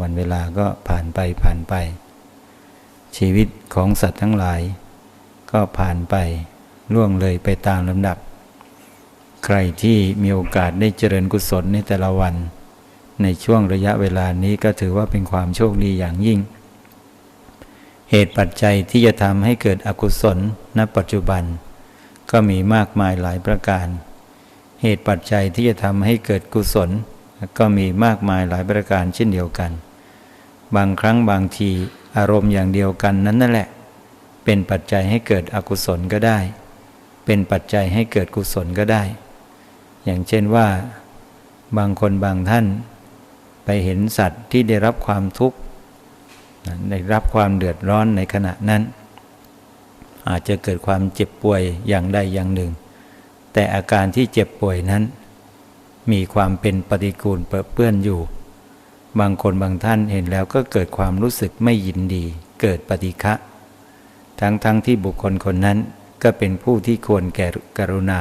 วันเวลาก็ผ่านไปผ่านไป ชีวิตของสัตว์ทั้งหลาย ก็ผ่านไปล่วงเลยไปตามลำดับ ใครที่มีโอกาสได้เจริญกุศลในแต่ละวัน ในช่วงระยะเวลานี้ก็ถือว่าเป็นความโชคดีอย่างยิ่ง เหตุปัจจัยที่จะทำให้เกิดอกุศลณปัจจุบัน ก็มีมากมายหลายประการ เหตุปัจจัยที่จะทำให้เกิดกุศลก็มีมากมายหลายประการเช่นเดียวกัน บางครั้งบางทีอารมณ์อย่างเดียวกันนั้นนั่นแหละ เป็นปัจจัยให้เกิดอกุศลก็ได้ เป็นปัจจัยให้เกิดกุศลก็ได้ อย่างเช่นว่า บางคนบางท่าน ไปเห็นสัตว์ที่ได้รับความทุกข์ได้รับความเดือดร้อนในขณะนั้น อาจจะเกิดความเจ็บป่วยอย่างใดอย่างหนึ่ง แต่อาการที่เจ็บป่วยนั้น มีความเป็นปฏิกูลเปื้อนอยู่ บางคนบางท่านเห็นแล้วก็เกิดความรู้สึกไม่ยินดี เกิดปฏิฆะทั้งๆทที่บุคคลคนนั้นก็เป็นผู้ที่ควรแก่กรุณา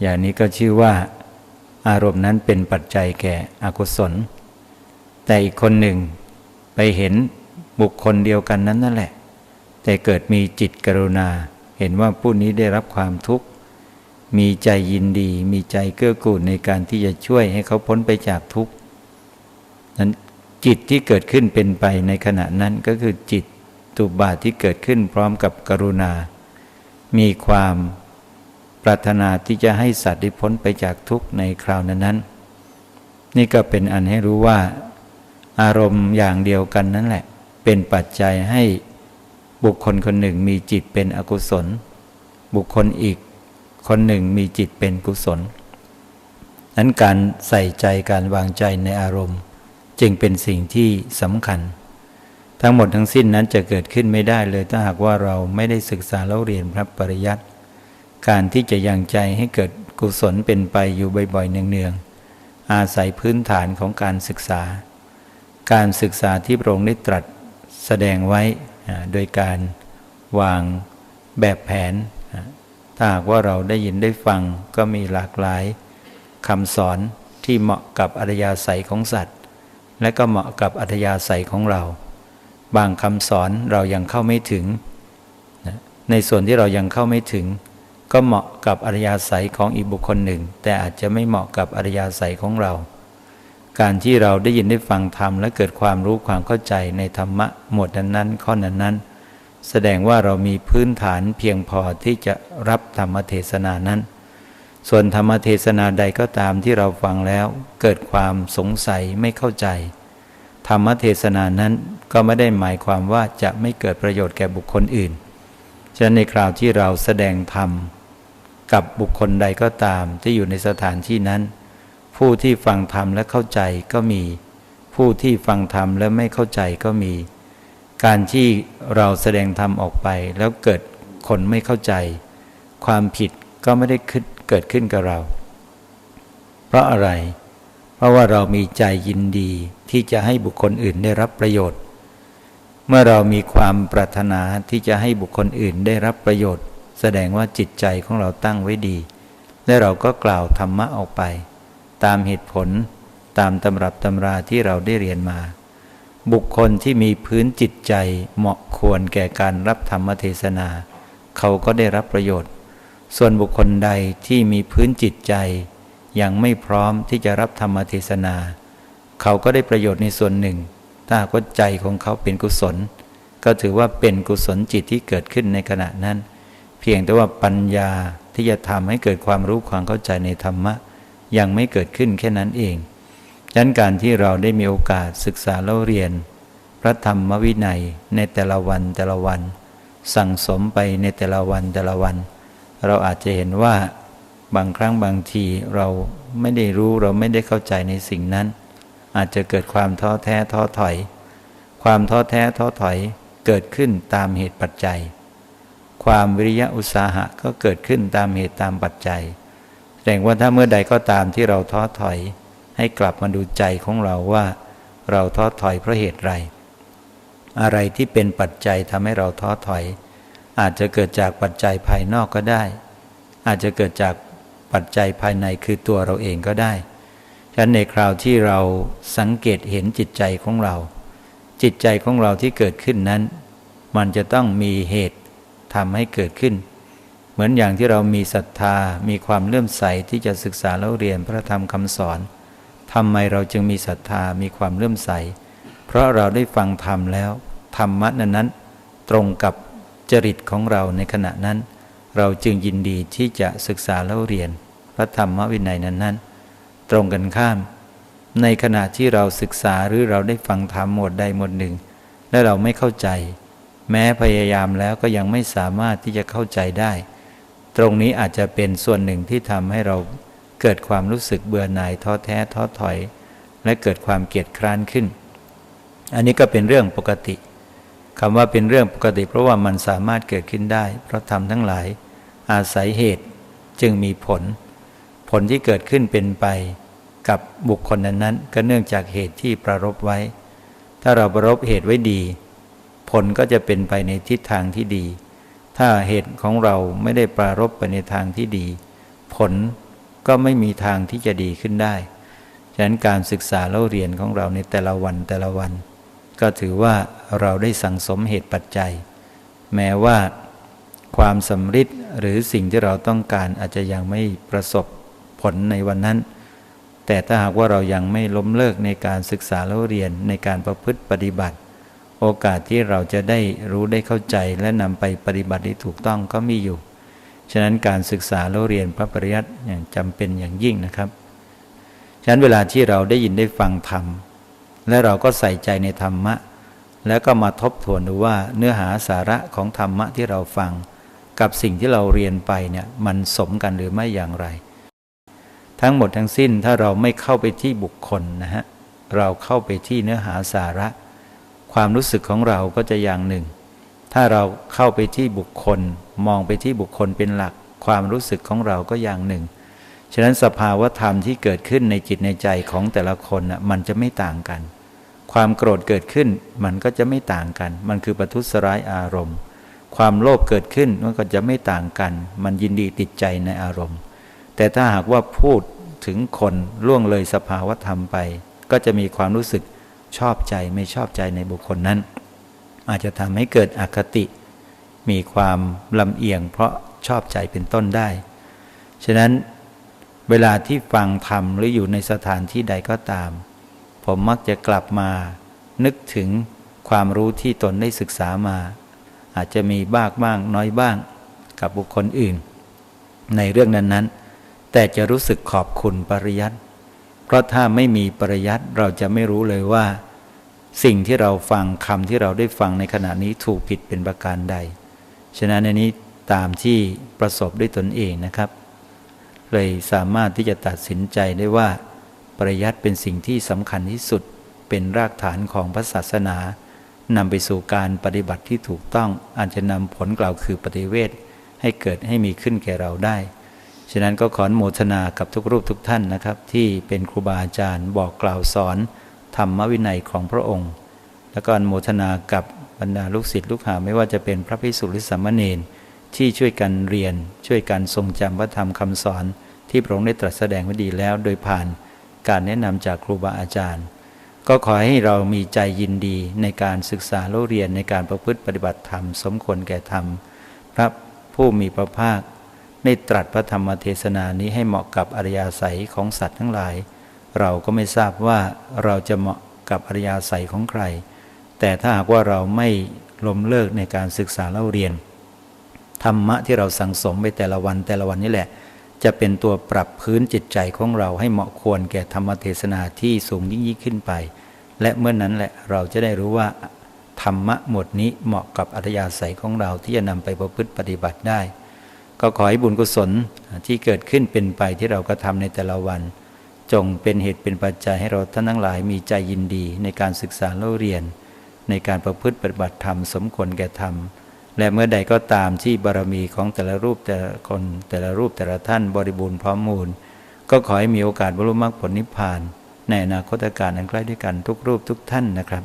อย่างนี้ก็ชื่อว่า อารมณ์นั้นเป็นปัจจัยแก่อกุศล แต่อีกคนหนึ่งไปเห็นบุคคลเดียวกันนั้นนั่นแหละ แต่เกิดมีจิตกรุณา เห็นว่าผู้นี้ได้รับความทุกข์ มีใจยินดี มีใจเกื้อกูลในการที่จะช่วยให้เขาพ้นไปจากทุกข์ นั้นจิตที่เกิดขึ้นเป็นไปในขณะนั้นก็คือจิตตุบาทที่เกิดขึ้นพร้อมกับกรุณา มีความปรารถนาที่จะให้สัตว์ได้พ้นไปจากทุกข์ในคราวนั้นๆนี่ก็เป็นอันให้รู้ว่า อารมณ์อย่างเดียวกันนั่นแหละ เป็นปัจจัยให้บุคคลคนหนึ่งมีจิตเป็นอกุศล บุคคลอีกคนหนึ่งมีจิตเป็นกุศลนั้นการใส่ใจการวางใจในอารมณ์ จึงเป็นสิ่งที่สำคัญ ทั้งหมดทั้งสิ้นนั้นจะเกิดขึ้นไม่ได้เลยถ้าหากว่าเราไม่ได้ศึกษาแล้วเรียนพระปริยัติการที่จะยังใจให้เกิดกุศลเป็นไปอยู่บ่อยๆเนืองๆอาศัยพื้นฐานของการศึกษา การศึกษาที่พระองค์ได้ตรัสแสดงไว้โดยการวางแบบแผน ถ้าหากว่าเราได้ยินได้ฟังก็มีหลากหลายคำสอนที่เหมาะกับอัธยาศัยของสัตว์ และก็เหมาะกับอัธยาศัยของเรา บางคำสอนเรายังเข้าไม่ถึง ในส่วนที่เรายังเข้าไม่ถึง ก็เหมาะกับอัธยาศัยของอีกบุคคลหนึ่ง แต่อาจจะไม่เหมาะกับอัธยาศัยของเรา การที่เราได้ยินได้ฟังธรรมและเกิดความรู้ความเข้าใจในธรรมะหมวดนั้นๆ ข้อนั้นๆ แสดงว่าเรามีพื้นฐานเพียงพอที่จะรับธรรมเทศนานั้น ส่วนธรรมเทศนาใดก็ตามที่เราฟังแล้ว เกิดความสงสัยไม่เข้าใจ ธรรมเทศนานั้นก็ไม่ได้หมายความว่าจะไม่เกิดประโยชน์แก่บุคคลอื่น ฉะนั้นในคราวที่เราแสดงธรรม กับบุคคลใดก็ตามที่อยู่ในสถานที่นั้น ผู้ที่ฟังธรรมและเข้าใจก็มี ผู้ที่ฟังธรรมและไม่เข้าใจก็มี การที่เราแสดงธรรมออกไปแล้วเกิดคนไม่เข้าใจ ความผิดก็ไม่ได้ขึ้น เกิดขึ้นกับเรา เพราะอะไร เพราะว่าเรามีใจยินดีที่จะให้บุคคลอื่นได้รับประโยชน์ เมื่อเรามีความปรารถนาที่จะให้บุคคลอื่นได้รับประโยชน์ แสดงว่าจิตใจของเราตั้งไว้ดี และเราก็กล่าวธรรมะออกไป ตามเหตุผลตามตำรับตำราที่เราได้เรียนมา บุคคลที่มีพื้นจิตใจเหมาะควรแก่การรับธรรมเทศนา เขาก็ได้รับประโยชน์ ส่วนบุคคลใดที่มีพื้นจิตใจ ยังไม่พร้อมที่จะรับธรรมเทศนา เขาก็ได้ประโยชน์ในส่วนหนึ่ง ถ้าว่าใจของเขาเป็นกุศล ก็ถือว่าเป็นกุศลจิตที่เกิดขึ้นในขณะนั้น เพียงแต่ว่าปัญญาที่จะทำให้เกิดความรู้ความเข้าใจในธรรมะ ยังไม่เกิดขึ้นแค่นั้นเองดังนั้นการที่เราได้มีโอกาสศึกษาเล่าเรียน พระธรรมวินัยในแต่ละวันแต่ละวัน สั่งสมไปในแต่ละวันแต่ละวัน เราอาจจะเห็นว่าบางครั้งบางทีเราไม่ได้รู้เราไม่ได้เข้าใจในสิ่งนั้น อาจจะเกิดความท้อแท้ท้อถอย ความท้อแท้ท้อถอยเกิดขึ้นตามเหตุปัจจัย ความวิริยะอุตสาหะก็เกิดขึ้นตามเหตุตามปัจจัยแสดงว่าถ้าเมื่อใดก็ตามที่เราท้อถอย ให้กลับมาดูใจของเราว่า เราท้อถอยเพราะเหตุไร อะไรที่เป็นปัจจัยทำให้เราท้อถอย อาจจะเกิดจากปัจจัยภายนอกก็ได้ อาจจะเกิดจากปัจจัยภายในคือตัวเราเองก็ได้ฉะนั้นในคราวที่เราสังเกตเห็นจิตใจของเรา จิตใจของเราที่เกิดขึ้นนั้น มันจะต้องมีเหตุทำให้เกิดขึ้น เหมือนอย่างที่เรามีศรัทธา มีความเลื่อมใสที่จะศึกษาแล้วเรียนพระธรรมคำสอนทำไมเราจึงมีศรัทธา มีความเลื่อมใส เพราะเราได้ฟังธรรมแล้ว ธรรมะนั้นนั้นตรงกับ จริตของเราในขณะนั้น เราจึงยินดีที่จะศึกษาแล้วเรียน พระธรรมวินัยนั้นนั้นตรงกันข้าม ในขณะที่เราศึกษาหรือเราได้ฟังธรรมหมดใดหมดหนึ่ง และเราไม่เข้าใจ แม้พยายามแล้วก็ยังไม่สามารถที่จะเข้าใจได้ ตรงนี้อาจจะเป็นส่วนหนึ่งที่ทำให้เราเกิดความรู้สึกเบื่อหน่ายท้อแท้ท้อถอย และเกิดความเกียดคร้านขึ้น อันนี้ก็เป็นเรื่องปกติ คำว่าเป็นเรื่องปกติ เพราะว่ามันสามารถเกิดขึ้นได้ เพราะทำทั้งหลาย อาศัยเหตุจึงมีผล ผลที่เกิดขึ้นเป็นไปกับบุคคลนั้นๆ ก็เนื่องจากเหตุที่ประรบไว้ ถ้าเราประรบเหตุไว้ดี ผลก็จะเป็นไปในทิศทางที่ดี ถ้าเหตุของเราไม่ได้ปรารบไปในทางที่ดี ผลก็ไม่มีทางที่จะดีขึ้นได้ ฉะนั้นการศึกษาเล่าเรียนของเราในแต่ละวันแต่ละวัน ก็ถือว่าเราได้สั่งสมเหตุปัจจัย แม้ว่าความสำฤทธิ์หรือสิ่งที่เราต้องการอาจจะยังไม่ประสบผลในวันนั้น แต่ถ้าหากว่าเรายังไม่ล้มเลิกในการศึกษาเล่าเรียนในการประพฤติปฏิบัติ โอกาสที่เราจะได้รู้ได้เข้าใจและนำไปปฏิบัติที่ถูกต้องก็มีอยู่ ฉะนั้นการศึกษาแล้วเรียนพระปริยัติอย่างจำเป็นอย่างยิ่งนะครับ ฉะนั้นเวลาที่เราได้ยินได้ฟังธรรม และเราก็ใส่ใจในธรรมะ แล้วก็มาทบทวนดูว่าเนื้อหาสาระของธรรมะที่เราฟัง กับสิ่งที่เราเรียนไปเนี่ยมันสมกันหรือไม่อย่างไร ทั้งหมดทั้งสิ้นถ้าเราไม่เข้าไปที่บุคคลนะฮะเราเข้าไปที่เนื้อหาสาระ ความรู้สึกของเราก็จะอย่างหนึ่ง ถ้าเราเข้าไปที่บุคคล มองไปที่บุคคลเป็นหลัก ความรู้สึกของเราก็อย่างหนึ่งฉะนั้นสภาวธรรมที่เกิดขึ้นในจิตในใจของแต่ละคนน่ะมันจะไม่ต่างกัน ความโกรธเกิดขึ้นมันก็จะไม่ต่างกัน มันคือประทุษร้ายอารมณ์ ความโลภเกิดขึ้นมันก็จะไม่ต่างกัน มันยินดีติดใจในอารมณ์ แต่ถ้าหากว่าพูดถึงคนล่วงเลยสภาวธรรมไป ก็จะมีความรู้สึกชอบใจไม่ชอบใจในบุคคลนั้น อาจจะทำให้เกิดอคติ มีความลำเอียงเพราะชอบใจเป็นต้นได้ ฉะนั้นเวลาที่ฟังธรรมหรืออยู่ในสถานที่ใดก็ตาม ผมมักจะกลับมา นึกถึงความรู้ที่ตนได้ศึกษามา อาจจะมีบ้างบ้างน้อยบ้างกับบุคคลอื่น ในเรื่องนั้นๆ แต่จะรู้สึกขอบคุณปริยัติเพราะถ้าไม่มีปริยัติเราจะไม่รู้เลยว่า สิ่งที่เราฟังคำที่เราได้ฟังในขณะนี้ถูกผิดเป็นประการใด ฉะนั้นในนี้ตามที่ประสบด้วยตนเองนะครับ เลยสามารถที่จะตัดสินใจได้ว่า ปริยัติเป็นสิ่งที่สำคัญที่สุดเป็นรากฐานของพระศาสนานำไปสู่การปฏิบัติที่ถูกต้องอาจจะนำผลกล่าวคือปฏิเวทให้เกิดให้มีขึ้นแก่เราได้ ฉะนั้นก็ขอโมทนากับทุกรูปทุกท่านนะครับ ที่เป็นครูบาอาจารย์บอกกล่าวสอน ธรรมวินัยของพระองค์ แล้วก็โมทนากับบรรดาลูกศิษย์ลูกหาไม่ว่าจะเป็นพระภิกษุหรือสามเณรที่ช่วยกันเรียน ช่วยกันทรงจำพระธรรมคำสอน ที่พระองค์ได้ตรัสแสดงไว้ดีแล้ว โดยผ่าน การแนะนำจากครูบาอาจารย์ ก็ขอให้เรามีใจยินดีในการศึกษาเล่าเรียนในการประพฤติปฏิบัติธรรม สมควรแก่ธรรม พระผู้มีพระภาคได้ตรัสพระธรรมเทศนานี้ให้เหมาะกับอริยสัยของสัตว์ทั้งหลาย เราก็ไม่ทราบว่าเราจะเหมาะกับอริยสัยของใคร แต่ถ้าหากว่าเราไม่ล้มเลิกในการศึกษาเล่าเรียน ธรรมะที่เราสั่งสมไปแต่ละวันแต่ละวันนี่แหละ จะเป็นตัวปรับพื้นจิตใจของเราให้เหมาะควรแก่ธรรมเทศนาที่สูงยิ่งยิ่งขึ้นไป และเมื่อนนั้นแหละเราจะได้รู้ว่า ธรรมะหมดนี้เหมาะกับอัธยาศัยของเราที่จะนำไปประพฤติปฏิบัติได้ ก็ขอให้บุญกุศลที่เกิดขึ้นเป็นไปที่เรากระทาในแต่ละวัน จงเป็นเหตุเป็นปัจจัยให้เราท่านทั้งหลายมีใจยินดีในการศึกษาเล่าเรียน ในการประพฤติปฏิบัติธรรมสมควรแก่ธรรม และเมื่อใดก็ตามที่บารมีของแต่ละรูปแต่ละคนแต่ละรูปแต่ละท่านบริบูรณ์พร้อมมูล ก็ขอให้มีโอกาสบรรลุมรรคผลนิพพาน ในอนาคตการอันใกล้ด้วยกันทุกรูปทุกท่านนะครับ